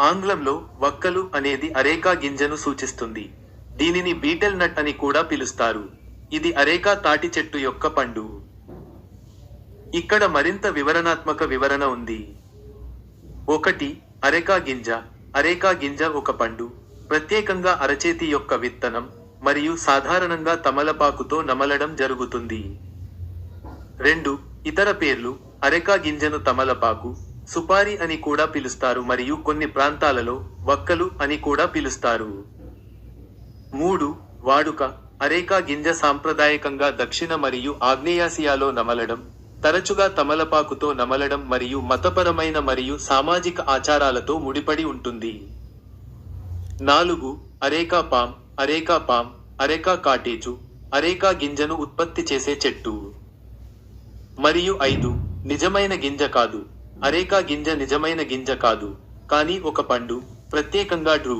ఆంగ్లంలో వక్కలు అనేది అరేకా గింజను సూచిస్తుంది. దీనిని బీటెల్ నట్ అని కూడా పిలుస్తారు. ఇది అరేకా తాటి చెట్టు యొక్క పండు. ఇక్కడ మరింత వివరణాత్మక వివరణ ఉంది. ఒకటి అరేకా గింజ. అరేకా గింజ ఒక పండు. ప్రత్యేకంగా అరచేతి యొక్క విత్తనం మరియు సాధారణంగా తమలపాకుతో నమలడం జరుగుతుంది. రెండు ఇతర పేర్లు అరెకా గింజను తమలపాకు సుపారి అని కూడా పిలుస్తారు మరియు కొన్ని ప్రాంతాలలో వక్కలు అని కూడా పిలుస్తారు. మూడు వాడుక అరేకా గింజ సాంప్రదాయకంగా దక్షిణ మరియు ఆగ్నేయాసియాలో నమలడం తరచుగా తమలపాకుతో నమలడం మరియు మతపరమైన మరియు సామాజిక ఆచారాలతో ముడిపడి ఉంటుంది. నాలుగు areca palm areca palm areca catechu areca గింజను ఉత్పత్తి చేసే చెట్టు. మరియు ఐదు నిజమైన గింజ కాదు. అరేకా గింజ నిజమైన గింజ కాదు కానీ ఒక పండు ప్రత్యేకంగా డ్రూ.